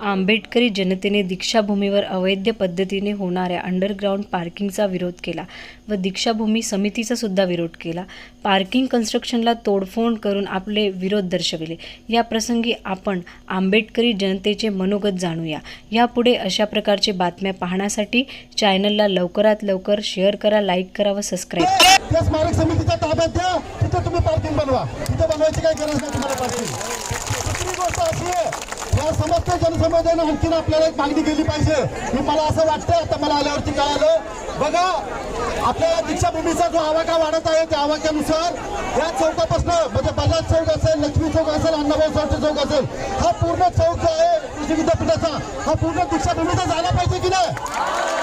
आंबेडकरी जनतेने दीक्षाभूमीवर अवैध पद्धतीने होणाऱ्या अंडरग्राऊंड पार्किंगचा विरोध केला व दीक्षाभूमी समितीचा सुद्धा विरोध केला. पार्किंग कन्स्ट्रक्शनला तोडफोड करून आपले विरोध दर्शविले. या प्रसंगी आपण आंबेडकरी जनतेचे मनोगत जाणूया. यापुढे अशा प्रकारचे बातम्या पाहण्यासाठी चॅनलला लवकरात लवकर शेअर करा लाईक करा व सबस्क्राईब स्मारक समितीच्या ताब्यात द्या. तिथे तुम्ही पार्किंग बनवा. तिथे बनवायची काय गरज नाही तुम्हाला पार्किंग दुसरी गोष्ट अशी आहे समस्त जनसमुदायाने आणखीन आपल्याला एक मागणी केली पाहिजे. की मला असं वाटतं आता मला आल्यावरती काय बघा आपल्या दीक्षाभूमीचा जो आवाका वाढत आहे त्या आवाक्यानुसार या चौकापासून म्हणजे बजाज चौक असेल लक्ष्मी चौक असेल अण्णाभाऊ साठे चौक असेल हा पूर्ण चौक जो आहे कृषी विद्यापीठाचा हा पूर्ण दीक्षाभूमीचा झाला पाहिजे की नाही?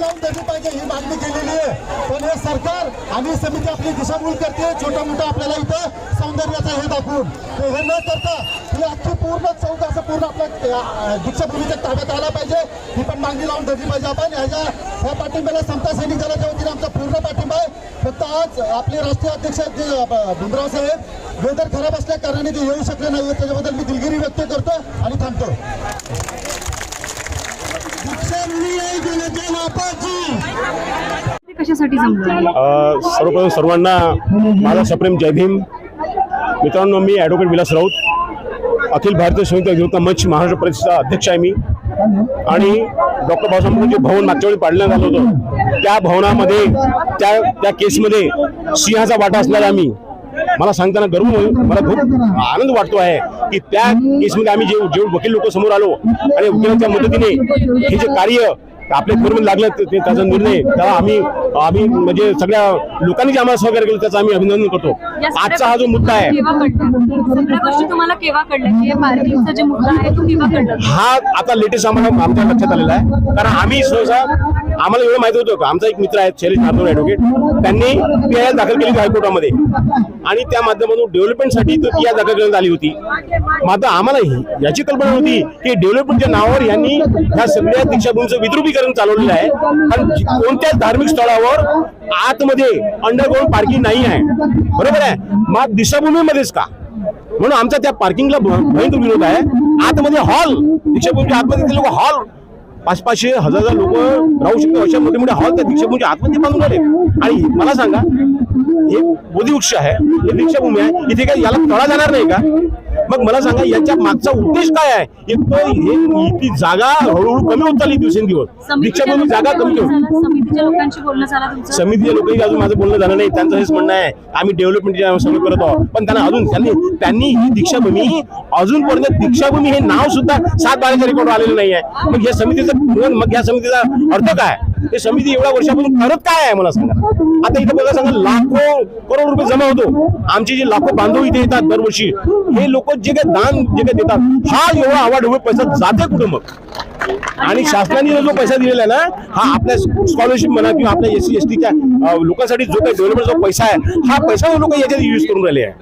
लावून धरली पाहिजे ही मागणी केलेली आहे. पण हे सरकार आणि समिती आपली दिशाभूल करते. छोटा मोठा आपल्याला इथं सौंदर्याचा हे दाखवून. हे न करता ही अख्खी पूर्ण चौक असं पूर्ण आपल्या दीक्षाभूमीच्या ताब्यात आला पाहिजे. ही पण मागणी लावून धरली पाहिजे आपण. ह्याच्या ह्या पाठिंब्याला समता सैनिक दलाच्या वतीने आमचा पूर्ण पाठिंबा आहे. फक्त आज आपले राष्ट्रीय अध्यक्ष आहेत भीमराव साहेब वेदर खराब असल्या कारणाने ते येऊ शकले नाही त्याच्याबद्दल मी दिलगिरी व्यक्त करतो आणि थांबतो दीक्षाभूमी आहे जनते बापाची कशासाठी सर्वप्रथम सर्वांना माझा सप्रेम जय भीम. मित्रांनो मी ॲडव्होकेट विलास राऊत. अखिल भारतीय संयुक्त अधिवक्ता मंच महाराष्ट्र परिषदेचा अध्यक्ष आहे मी. आणि डॉक्टर बाबासाहेब जे भवन मागच्या वेळी पाडण्यात आलं होतं त्या भवनामध्ये त्या त्या केसमध्ये सिंहाचा वाटा असणारा आम्ही. मला सांगताना गर्व होईल मला खूप आनंद वाटतो आहे की त्या केसमध्ये आम्ही जे जे वकील लोक समोर आलो आणि वकिलांच्या मदतीने हे जे कार्य आपल्या बरोबर लागलं त्याचा निर्णय त्याला आम्ही आम्ही म्हणजे सगळ्या लोकांनी जे आम्हाला सहकार्य केलं त्याचं आम्ही अभिनंदन करतो. आजचा हा जो मुद्दा आहे हा आता लेटेस्ट आम्हाला आमच्या लक्षात आलेला आहे. कारण आम्ही सहसा आम्हाला एवढं माहिती होतं आमचा एक मित्र आहे शैलेश ठाकूर ॲडव्होकेट त्यांनी पी आय दाखल केली हायकोर्टामध्ये. आणि त्या माध्यमातून डेव्हलपमेंटसाठी पी आय दाखल करण्यात आली होती. मात्र आम्हाला ही- याची कल्पना होती की डेव्हलपमेंटच्या नावावर यांनी ह्या सगळ्या दीक्षाभूमीचं विद्रुपीकरण चालवलेलं आहे. कारण कोणत्याच धार्मिक स्थळावर आतमध्ये अंडरग्राऊंड पार्किंग नाही आहे? बरोबर आहे? मग दीक्षाभूमीमध्येच का? म्हणून आमचा त्या पार्किंगला भयंकर विरोध आहे. आतमध्ये हॉल दीक्षाभूमीच्या आतमध्ये ते लोक हॉल पाच पाचशे हजार हजार लोक राहू शकतात अशा मोठे मोठे हॉल त्या दीक्षाभूमीच्या म्हणजे आतमध्ये बांधून आले. आणि मला सांगा हे बोधिवृक्ष आहे हे दीक्षाभूमी आहे. इथे काय याला तळा जाणार नाही का? मग मला सांगा याच्या मागचा उद्देश काय आहे? ती जागा हळूहळू कमी होत चालली दिवसेंदिवस. दीक्षाभूमी जागा कमी होत? समितीच्या लोकांशी अजून माझं बोलणं झालं नाही. त्यांचं हेच म्हणणं आहे. आम्ही डेव्हलपमेंट सगळं करत आहोत. पण त्यांना अजून त्यांनी त्यांनी ही दीक्षाभूमी अजूनपर्यंत दीक्षाभूमी हे नाव सुद्धा सात बाराच्या रेकॉर्ड आलेलं नाही आहे मग या समितीचं मग या समितीचा अर्थ काय? हे समिती एवढ्या वर्षापासून करत काय आहे मला सांगा. आता इथं बघा सांगा लाखो करोड रुपये जमा होतो. आमचे जे लाखो बांधव इथे येतात दरवर्षी हे लोक जे काही दान जे काही देतात हा एवढा आवाढव्य पैसा जाते कुठे मग? आणि शासनाने जो पैसा दिलेला आहे ना हा आपल्या स्कॉलरशिप म्हणा किंवा आपल्या एस सी एस टीच्या लोकांसाठी जो काही डेव्हलपमेंटचा पैसा आहे हा पैसा लोक याच्यात युज करून राहिले आहे.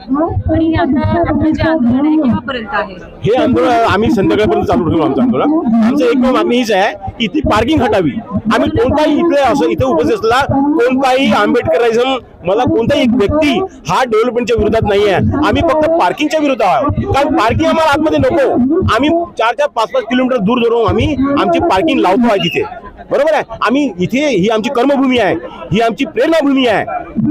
जे हे आंदोलन आम्ही संध्याकाळपर्यंत चालू ठेवू आमचं आंदोलन. आमचं एकमेव मागणी हीच आहे की ती पार्किंग हटावी. आम्ही कोणताही इथे असं इथे उपस्थित असलेला कोणताही आंबेडकरायझम मला कोणताही एक व्यक्ती हा डेव्हलपमेंटच्या विरोधात नाही आहे. आम्ही फक्त पार्किंगच्या विरोधात आहोत. कारण पार्किंग आम्हाला आतमध्ये नको. आम्ही चार चार पाच पाच किलोमीटर दूर धरून आम्ही आमची पार्किंग लावतो आहे तिथे. बरोबर आहे? आम्ही इथे ही आमची कर्मभूमी आहे. ही आमची प्रेरणाभूमी आहे.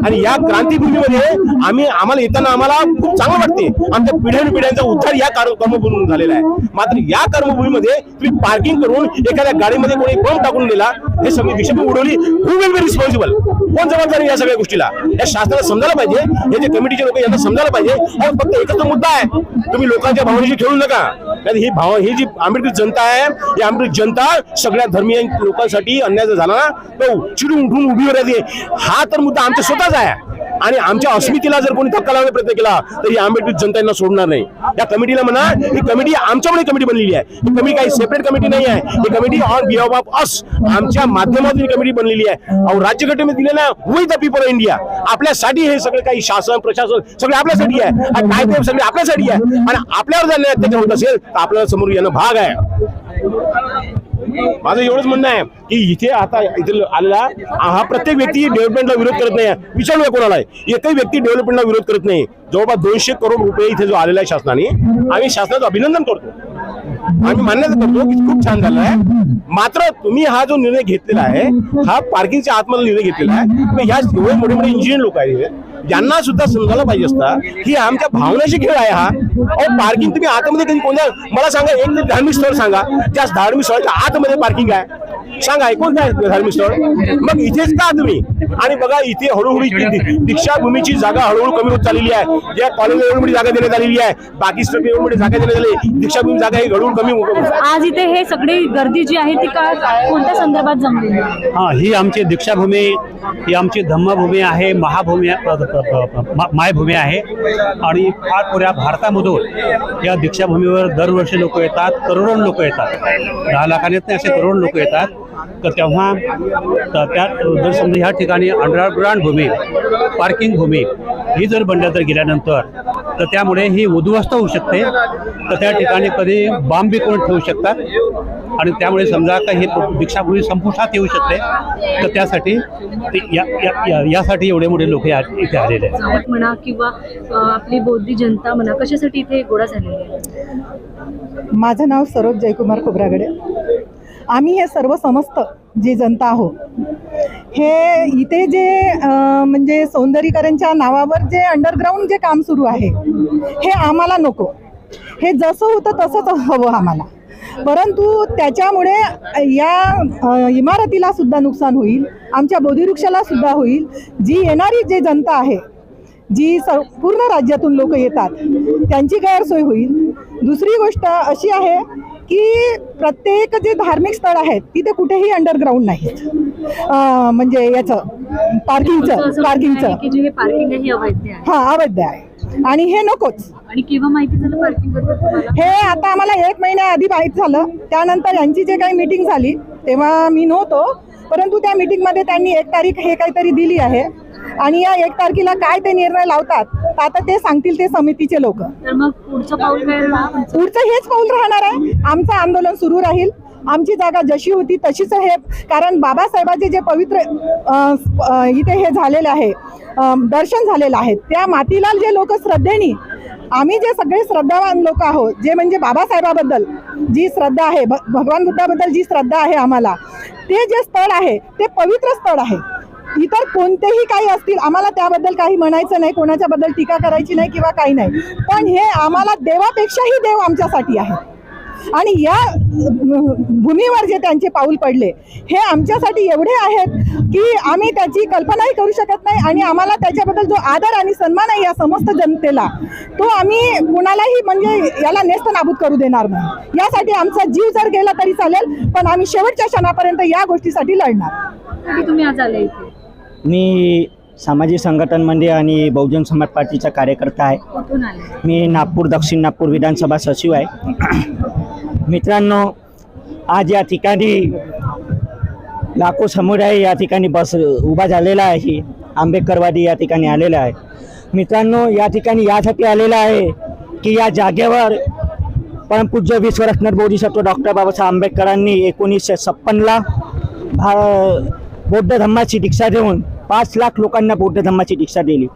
आणि या क्रांतीभूमीमध्ये आम्ही आम्हाला येताना आम्हाला खूप चांगलं वाटते. आमच्या पिढ्यान पिढ्यांचा उद्धार या कार- कर्मभूमीतून झालेला आहे. मात्र या कर्मभूमीमध्ये तुम्ही पार्किंग करून एखाद्या गाडीमध्ये कोणी बॉम्ब टाकून दिला हे सगळी दिशा उडवली हु विल बी रिस्पॉन्सिबल कोण जबाबदारी या सगळ्या गोष्टीला? या शासनाला समजायला पाहिजे हे जे कमिटीचे लोक यांना समजायला पाहिजे. अहो, फक्त एकच मुद्दा आहे. तुम्ही लोकांच्या भावनेशी खेळू नका. कारण ही भाव ही जी आंबेडकर जनता आहे ही आंबेडकर जनता सगळ्या धर्मीय लोकांसाठी अन्याय झाला ना तो चिडून उठून उभी राहते हा तर मुद्दा आमचा स्वतःच आहे. आणि आमच्या अस्मितेला जर कोणी धक्का लावण्याचा प्रयत्न केला तर ही आंबेडकर जनता यांना सोडणार नाही. या कमिटीला म्हणा ही कमिटी आमच्यामुळे कमिटी बनलेली आहे. ही कमिटी काही सेपरेट कमिटी नाही आहे. ही committee on behalf of us आमच्या माध्यमातून ही कमिटी बनलेली आहे. अहो राज्यघटनेमध्ये दिले ना we the people of India आपल्यासाठी हे सगळं काही शासन प्रशासन सगळे आपल्यासाठी आहे. आणि कायदे सगळे आपल्यासाठी आहे. आणि आपल्यावर जर न्याय अत्याचार होत असेल तर आपल्याला समोर येणं भाग आहे. माझं एवढंच म्हणणं आहे की इथे आता इथे आलेला हा प्रत्येक व्यक्ती डेव्हलपमेंटला विरोध करत नाही. विचारूया कोणाला एकही व्यक्ती डेव्हलपमेंटला विरोध करत नाही. जवळपास दोनशे करोड रुपये इथे जो आलेला आहे शासनाने आम्ही शासनाचं अभिनंदन करतो. आम्ही मान्यता करतो की खूप छान झालं आहे. मात्र तुम्ही हा जो निर्णय घेतलेला आहे हा पार्किंगच्या आतमध्ये निर्णय घेतलेला आहे. ह्या एवढे मोठे मोठे इंजिनियर लोक आहेत. यांना सुद्धा समजायला पाहिजे असता की आमच्या भावनाशी खेळ आहे हा. और पार्किंग तुम्ही आतमध्ये कधी कोणत्या मला सांगा एक धार्मिक स्थळ सांगा. त्या धार्मिक स्थळाच्या आतमध्ये पार्किंग आहे. सांगा कोणतं आहे धार्मिक स्थळ मग इथेच का तुम्ही? आणि बघा इथे हळूहळू दीक्षाभूमीची जागा हळूहळू कमी होत चाललेली आहे. ज्या कॉलेजला एवढी जागा देण्यात आलेली आहे. बाकी सगळी एवढी जागा देण्यात आली दीक्षाभूमी जागा ही हळूहळू कमी होत आज इथे हे सगळे गर्दी जी आहे ती का कोणत्या संदर्भात जमलेली आहे? हा ही आमची दीक्षाभूमी ही आमची धम्मभूमी आहे महाभूमी मायभूमी आहे. आणि फार पुऱ्या भारतामधून या दीक्षाभूमीवर दरवर्षी लोक येतात करोडो लोक येतात. दहा लाखांनी असे करोड लोक येतात. तर तेव्हा त- त्या जर समजा ह्या ठिकाणी अंडरग्राऊंड भूमी पार्किंग भूमी ही जर बनल्या तर गेल्यानंतर तर त्यामुळे ही उद्ध्वस्त होऊ शकते. तर त्या ठिकाणी कधी बांब बी कोण ठेवू शकतात. आणि त्यामुळे समजा का ही दीक्षाभूमी संपुष्टात येऊ शकते. तर त्यासाठी ते या- या- या- यासाठी एवढे मोठे लोक या- इथे आलेले आहेत. म्हणा किंवा आपली बौद्धी जनता म्हणा कशासाठी इथे गोळा झालेली आहे? माझं नाव सरोज जयकुमार खोब्रागडे. आम्ही हे सर्व समस्त जे जनता आहोत हे इथे जे म्हणजे सौंदर्यीकरणच्या नावावर जे अंडरग्राऊंड जे काम सुरू आहे हे आम्हाला नको. हे जसं होतं तसंच हवं आम्हाला. परंतु त्याच्यामुळे या इमारतीला सुद्धा नुकसान होईल आमच्या बोधिवृक्षाला सुद्धा होईल. जी येणारी जे जनता आहे जी स पूर्ण राज्यातून लोक येतात त्यांची गैरसोय होईल. दुसरी गोष्ट अशी आहे की प्रत्येक जे धार्मिक स्थळ आहेत तिथे कुठेही अंडरग्राऊंड नाहीत. अं, म्हणजे याचं पार्किंगचं पार्किंगचं हे अवैध आहे. हां आणि हे नकोच. आणि केव्हा माहिती झालं पार्किंग हे आता आम्हाला एक महिन्याआधी माहीत झालं. त्यानंतर यांची जे काही मीटिंग झाली तेव्हा मी नव्हतो. परंतु त्या मीटिंगमध्ये त्यांनी एक तारीख हे काहीतरी दिली आहे. आणि या एक तारखेला काय ते निर्णय लावतात आता ते सांगतील ते समितीचे लोक. पुढचं हेच पाऊल राहणार आहे. आमचं आंदोलन सुरू राहील. आमची जागा जशी होती तशीच हे कारण बाबासाहेबांचे जे पवित्र इथे हे झालेले आहे दर्शन झालेलं आहे त्या मातीला जे लोक श्रद्धेने आम्ही जे सगळे श्रद्धावान लोक आहोत जे म्हणजे बाबासाहेबाबद्दल जी श्रद्धा आहे भगवान बुद्धाबद्दल जी श्रद्धा आहे आम्हाला ते जे स्थळ आहे ते पवित्र स्थळ आहे. इतर कोणतेही काही असतील आम्हाला त्याबद्दल काही म्हणायचं नाही कोणाच्याबद्दल टीका करायची नाही किंवा काही नाही. पण हे आम्हाला देवापेक्षाही देव आमच्यासाठी आहे. आणि या भूमीवर जे त्यांचे पाऊल पडले हे आमच्यासाठी एवढे आहेत की आम्ही त्याची कल्पनाही करू शकत नाही आणि आम्हाला त्याच्याबद्दल जो आदर आणि सन्मान आहे या समस्त जनतेला तो आम्ही कुणालाही म्हणजे याला नेस्त नाबूद करू देणार नाही. यासाठी आमचा जीव जर गेला तरी चालेल पण आम्ही शेवटच्या क्षणापर्यंत या गोष्टीसाठी लढणार. तुम्ही आज आले इथे? मी सामाजिक संघटनमध्ये आणि बहुजन समाज पार्टीचा कार्यकर्ता आहे. मी नागपूर दक्षिण नागपूर विधानसभा सचिव आहे. मित्रांनो आज या ठिकाणी लाखो समुदाय या ठिकाणी बस उभा झालेला आहे. आंबेडकरवादी या ठिकाणी आलेला आहे. मित्रांनो या ठिकाणी यासाठी आलेला आहे की या जागेवर परमपूज्य विश्वरत्न बोधिसत्व डॉक्टर बाबासाहेब आंबेडकरांनी एकोणीसशे छप्पनला भा बौद्ध धम्माची दीक्षा देऊन पाच लाख लोकांना बौद्ध धम्माची दीक्षा दिली.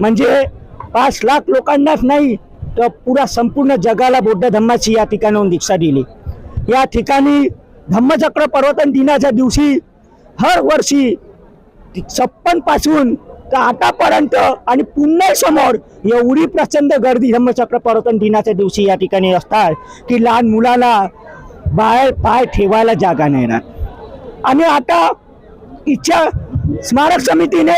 म्हणजे पाच लाख लोकांनाच नाही तर पुरा संपूर्ण जगाला बौद्ध धम्माची या ठिकाणाहून दीक्षा दिली. या ठिकाणी धम्मचक्र पर्वतन दिनाच्या दिवशी हर वर्षी छप्पनपासून तर आतापर्यंत आणि पुन्हा समोर एवढी प्रचंड गर्दी धम्मचक्र पर्वतन दिनाच्या दिवशी या ठिकाणी असतात की लहान मुलाला बाहेर पाय ठेवायला जागा नाही राहत. आणि आता इच्छा स्मारक समितीने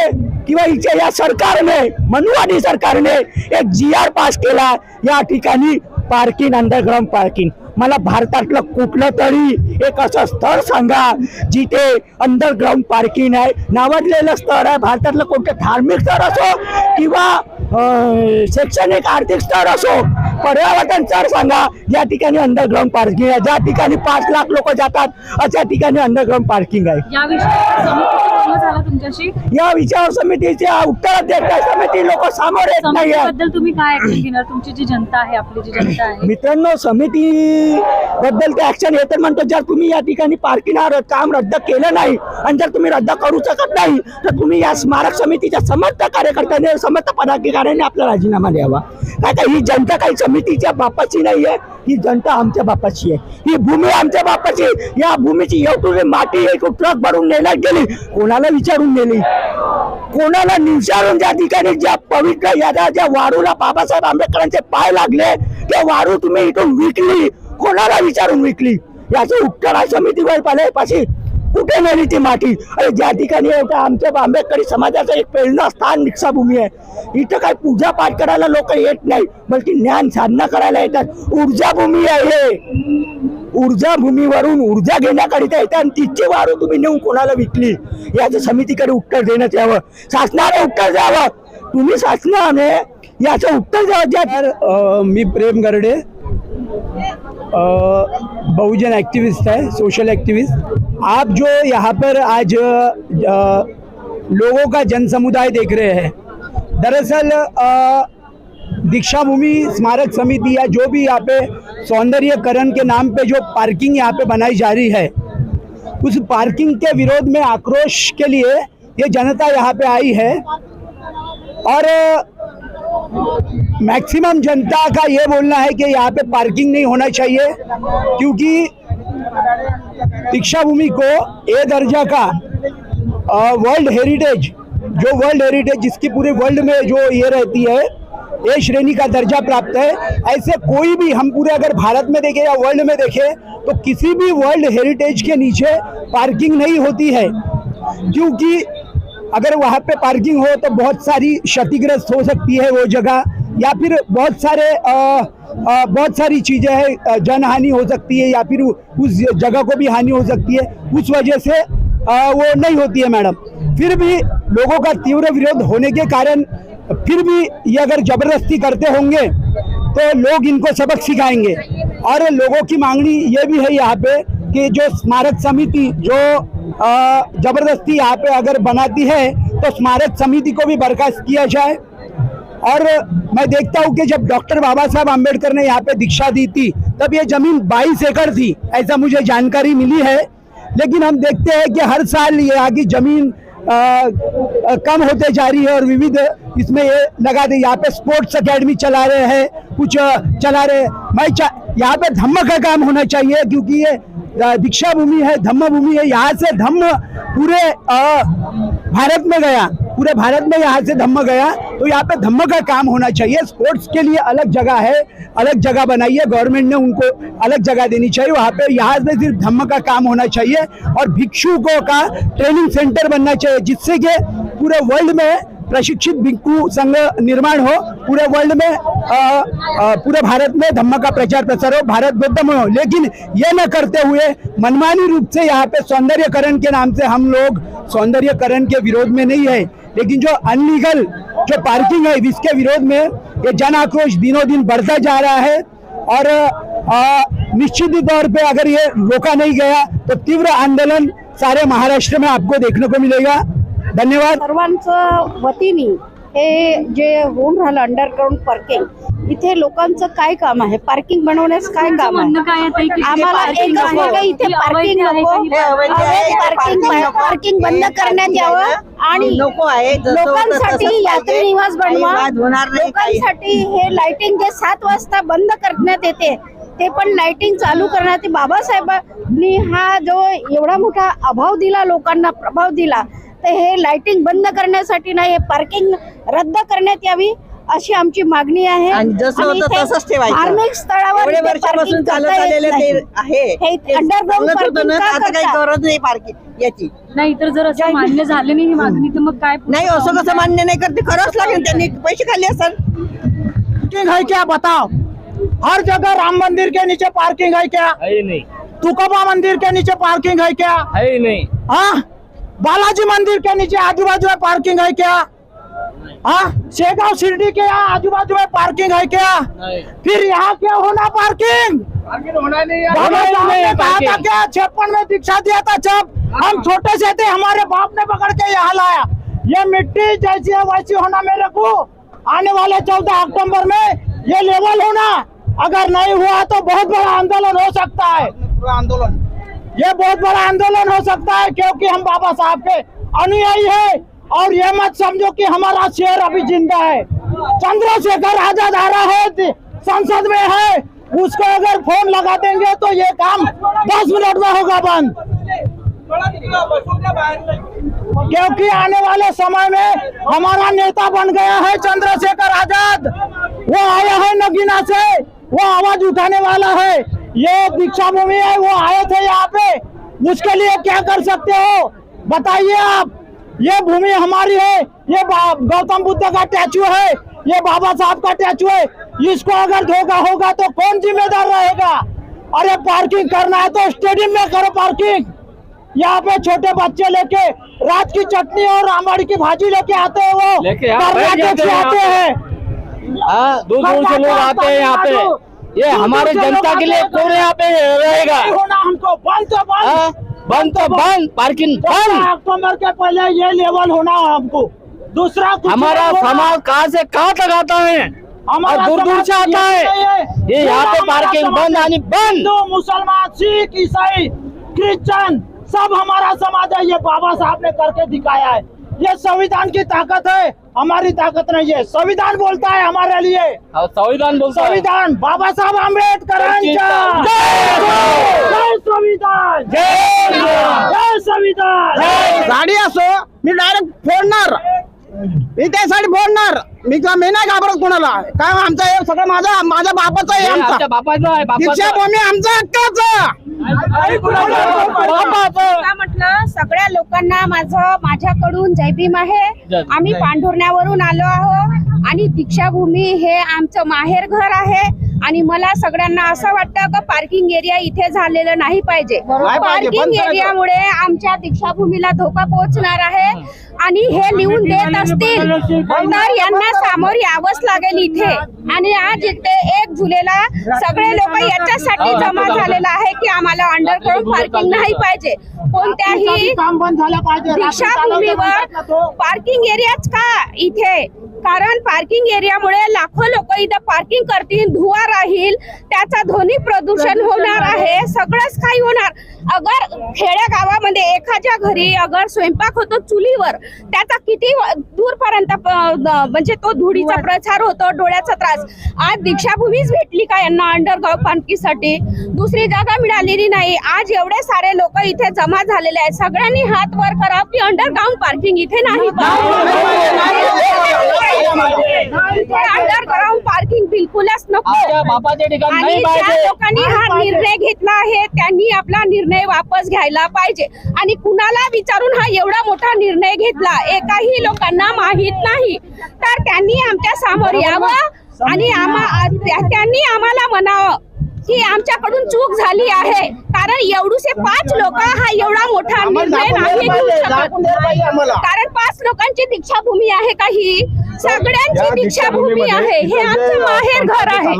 किंवा इच्छा या सरकारने मनुवादी सरकारने एक जी आर पास केला. या ठिकाणी पार्किंग अंडरग्राऊंड पार्किंग मला भारतातलं कुठलं तरी एक असं स्थळ सांगा जिथे अंडरग्राऊंड पार्किंग आहे. नावाजलेलं स्थळ आहे. भारतातलं कोणतं धार्मिक स्थळ असो किंवा शैक्षणिक आर्थिक स्थळ असो पर्यावरण स्थळ सांगा. या ठिकाणी अंडरग्राऊंड पार्किंग आहे ज्या ठिकाणी पाच लाख लोक जातात अशा ठिकाणी अंडरग्राऊंड पार्किंग आहे. या समितीचा विचार समितीच्या उत्तराध्यक्ष समिती लोक समोर येत नाही तुम्ही काय घेणार? तुमची जी जनता आहे आपली जी जनता आहे. मित्रांनो समिती बद्दल ते ऍक्शन येते म्हणतो. जर तुम्ही या ठिकाणी पार्किंग काम रद्द केलं नाही आणि जर तुम्ही रद्द करू शकत नाही तर तुम्ही या स्मारक समितीच्या समर्थ कार्यकर्त्याने समर्थ पदाधिकाऱ्यांनी आपला राजीनामा द्यावा. आता ही जनता काही समितीच्या बापाची नाही आहे ही जनता आमच्या बापाची आहे. ही भूमी आमच्या बापाची आहे. या भूमीची एवढी माती एक ट्रक भरून नेण्यात गेली कोणाला विचारून नेली? कोणाला निचारून ज्या ठिकाणी ज्या पवित्र यादा ज्या वारूला बाबासाहेब आंबेडकरांचे पाय लागले त्या वारू तुम्ही इथून विकली. कोणाला विचारून विकली? याचं उत्तर आहे समितीवर पाशी कुठे नेली ती माती अरे ज्या ठिकाणी आमच्या आंबेडकरी समाजाचं एक प्रेरणा स्थान दीक्षाभूमी आहे. इथं काय पूजा पाठ करायला लोक येत नाही बल्कि ज्ञान साधना करायला येतात. ऊर्जा भूमी आहे. हे ऊर्जा भूमीवरून ऊर्जा घेण्याकरिता येतात आणि तिची वारू तुम्ही नेऊन कोणाला विकली? याचं समितीकडे उत्तर देण्यात यावं. शासनाने उत्तर द्यावं. तुम्ही शासनाने याचं उत्तर द्यावं. ज्या मी प्रेम गरडे बहुजन एक्टिविस्ट है सोशल एक्टिविस्ट आप जो यहाँ पर आज लोगों का जन समुदाय देख रहे हैं दरअसल अ, दीक्षा भूमि स्मारक समिति या जो भी यहाँ पे सौंदर्यकरण के नाम पे जो पार्किंग यहाँ पे बनाई जा रही है उस पार्किंग के विरोध में आक्रोश के लिए ये जनता यहाँ पे आई है। और मैक्सिमम जनता का ये बोलना है कि यहाँ पे पार्किंग नहीं होना चाहिए, क्योंकि दीक्षा भूमि को ए दर्जा का वर्ल्ड हेरिटेज, जो वर्ल्ड हेरिटेज जिसकी पूरे वर्ल्ड में जो ये रहती है, ए श्रेणी का दर्जा प्राप्त है। ऐसे कोई भी हम पूरे अगर भारत में देखें या वर्ल्ड में देखें तो किसी भी वर्ल्ड हेरिटेज के नीचे पार्किंग नहीं होती है, क्योंकि अगर वहाँ पे पार्किंग हो तो बहुत सारी क्षतिग्रस्त हो सकती है वो जगह। या फिर बहुत सारे अ, अ, बहुत सारी चीज़ें हैं जनहानि हो सकती है या फिर उस जगह को भी हानि हो सकती है। उस वजह से अ, वो नहीं होती है मैडम। फिर भी लोगों का तीव्र विरोध होने के कारण फिर भी ये अगर ज़बरदस्ती करते होंगे तो लोग इनको सबक सिखाएँगे। और लोगों की मांगनी ये भी है यहाँ पे कि जो स्मारक समिति जो ज़बरदस्ती यहाँ पे अगर बनाती है तो स्मारक समिति को भी बर्खास्त किया जाए। और मैं देखता हूँ कि जब डॉक्टर बाबा साहब आम्बेडकर ने यहाँ पे दीक्षा दी थी तब ये ज़मीन 22 एकड़ थी ऐसा मुझे जानकारी मिली है। लेकिन हम देखते हैं कि हर साल ये आगे ज़मीन अ, अ, कम होते जा रही है और विविध इसमें ये लगा दे यहाँ पे स्पोर्ट्स अकेडमी चला रहे हैं कुछ चला रहे मैं यहाँ पे धम्म का काम होना चाहिए क्योंकि ये दीक्षा भूमि है धम्म भूमि है यहाँ से धम्म पूरे अ, भारत में गया, पूरे भारत में यहाँ से धम्म गया तो यहाँ पे धम्म का काम होना चाहिए। स्पोर्ट्स के लिए अलग जगह है, अलग जगह बनाई है गवर्नमेंट ने उनको अलग जगह देनी चाहिए। वहाँ पे यहाँ पे सिर्फ़ धम्म का काम होना चाहिए और भिक्षुकों का ट्रेनिंग सेंटर बनना चाहिए, जिससे कि पूरे वर्ल्ड में प्रशिक्षित भिक्षु संघ निर्माण हो पूरे वर्ल्ड में अ, अ, पूरे भारत में धम्म का प्रचार प्रसार हो भारत बुद्धम हो। लेकिन ये न करते हुए मनमानी रूप से यहाँ पे सौंदर्यकरण के नाम से हम लोग सौंदर्यकरण के विरोध में नहीं है। लेकिन जो अनलीगल जो पार्किंग है इसके विरोध में ये जन आक्रोश दिनों दिन बढ़ता जा रहा है। और निश्चित तौर पे अगर ये रोका नहीं गया तो तीव्र आंदोलन सारे महाराष्ट्र में आपको देखने को मिलेगा। धन्यवाद. सर्वांचं वतीने हे जे होऊन राहिलं अंडरग्राऊंड पार्किंग इथे लोकांचं काय काम आहे? पार्किंग बनवण्यास काय काम आहे? आम्हाला एकच इथे पार्किंग नको. पार्किंग पार्किंग बंद करण्यात यावं आणि लोकांसाठी यात्री. निवास बनवा. लोकांसाठी हे लाइटिंग जे सात वाजता बंद करण्यात येते ते पण लाइटिंग चालू करण्यात येते. बाबासाहेबांनी हा जो एवढा मोठा अभाव दिला लोकांना प्रभाव दिला तर हे लाइटिंग बंद करण्यासाठी नाही हे पार्किंग रद्द करण्यात यावी अशी आमची मागणी आहे. आणि जसं आणि होतं इथे तसंच ठेवायचं. धार्मिक स्थळावर नाही. हे नाही याची. नाही तर जर असं मान्य झालं नाही ही मागणी तर मग काय नाही असं कसं मान्य नाही करते खरंच लागेल त्यांनी पैसे खाल्ले असेल. पार्किंग है क्या बताओ हर जगह राम मंदिर के नीचे पार्किंग है क्या? है नहीं. तुकोबा मंदिर के नीचे पार्किंग है क्या? है नहीं. हाँ? बालाजी मंदिर के नीचे आजू बाजू में पार्किंग है क्या? हाँ? शेगांव शिरडी के यहाँ आजू बाजू में पार्किंग है क्या? फिर यहाँ क्या होना पार्किंग? छप्पन में दीक्षा दिया था जब हम छोटे से थे हमारे बाप ने पकड़ के यहाँ लाया। ये मिट्टी जैसी है वैसी होना मेरे को। आने वाले चौदह अक्टूबर में ये लेवल होना। अगर नहीं हुआ तो बहुत बड़ा आंदोलन हो सकता है। आंदोलन। ये बहुत बड़ा आंदोलन हो सकता है, क्योंकि हम बाबा साहब के अनुयायी है, और ये मत समझो कि हमारा शेर अभी ज़िंदा है। चंद्रशेखर आज़ाद आ रहा है संसद में है, उसको अगर फ़ोन लगा देंगे तो ये काम दस मिनट में होगा बंद। क्योंकि आने वाले समय में हमारा नेता बन गया है चंद्रशेखर आज़ाद। वो आया है नगीना से, वो आवाज़ उठाने वाला है। ये दीक्षा भूमि है वो आए थे यहाँ पे। उसके लिए क्या कर सकते हो? बताइए आप। ये भूमि हमारी है। ये गौतम बुद्ध का स्टैचू है। ये बाबा साहब का स्टैचू है। इसको अगर धोखा होगा तो कौन जिम्मेदार रहेगा? अरे पार्किंग करना है तो स्टेडियम में करो पार्किंग यहाँ पे छोटे बच्चे लेके रात की चटनी और आमड़ी की भाजी लेके आते हैं वो। कर्नाटक से आते हैं। हाँ दूर दूर से लोग आते हैं यहाँ पे। ये हमारे जनता के लिए कौन यहाँ पे रहेगा। हमको बंद तो बंद। हाँ? बंद तो बंद पार्किंग बंद। अक्टूबर के पहले ये लेवल होना हमको। दूसरा हमारा समाज कहाँ से कहाँ तक आता है? हमारा और दूर दूर से आता है। ये यहाँ पे पार्किंग बंद। आनी बंद। हिंदू मुसलमान सिख ईसाई क्रिश्चियन सब हमारा समाज है। ये बाबा साहब ने करके दिखाया है। ये संविधान की ताकत है हमारी ताकत नहीं है। संविधान बोलता है हमारे लिए। और संविधान बोलता है। संविधान बाबा साहेब आंबेडकरांच्या जय! जय संविधान। जय! जय संविधान। गाडी असो मी डायरेक्ट फोडणार. मी त्यासाठी फोडणार. मी का मी नाही घाबरत कोणाला. काय आमचं हे सगळं माझा माझ्या बापाचं आहे हे आमचा. बापाचं आहे दीक्षाभूमी आमचा हक्काचा. का म्हटलं? सगळ्या लोकांना माझं माझ्याकडून जय भीम आहे. आम्ही. पांढुरण्यावरून आलो आहोत. आणि दीक्षाभूमी हे आमचं माहेर घर आहे. आणि मला सगळ्यांना असं वाटतं का पार्किंग एरिया इथे झालेलं नाही पाहिजे. पार्किंग. एरियामुळे आमच्या दीक्षाभूमीला धोका पोहोचणार आहे. आणि हे लिहून देत असतील तर यांना सामोर यावंच लागेल इथे. आणि आज इथे एक जुलैला सगळे लोक याच्यासाठी जमा झालेला आहे की आम्हाला अंडरग्राऊंड पार्किंग नाही पाहिजे. कोणत्याही दीक्षाभूमीवर. पार्किंग एरियाच का इथे? कारण पार्किंग एरियामुळे लाखो लोक इथं पार्किंग करतील धुवा राहील त्याचा ध्वनी प्रदूषण होणार आहे सगळंच काही होणार. अगर खेड्या गावामध्ये एखाद्या घरी अगर स्वयंपाक होतो चुलीवर त्याचा किती दूरपर्यंत म्हणजे तो धुळीचा प्रचार होतो डोळ्याचा त्रास. आज दीक्षाभूमीच भेटली का यांना अंडरग्राऊंड पार्किंगसाठी दुसरी जागा मिळालेली नाही. आज एवढे सारे लोक इथे जमा झालेले आहेत. सगळ्यांनी हात वर करा की अंडरग्राऊंड पार्किंग इथे नाही अंडरग्राऊंड पार्किंग बिलकुलच नको. आणि नाही ज्या लोकांनी हा निर्णय घेतला आहे त्यांनी आपला निर्णय वापस घ्यायला पाहिजे. आणि कुणाला विचारून हा एवढा मोठा निर्णय घेतला एकाही लोकांना माहीत नाही. तर त्यांनी आमच्यासमोर यावं आणि आम्हा त्यांनी आम्हाला म्हणावं की आमच्याकडून चूक झाली आहे. कारण एवढूसे पाच लोक हा एवढा मोठा निर्णय नाही घेऊ शकत. कारण पाच लोकांची दीक्षाभूमी आहे का ही? सगळ्यांची दीक्षाभूमी आहे हे आमचं माहेर घर आहे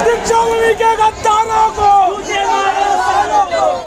दीक्षाभूमी के गद्दारों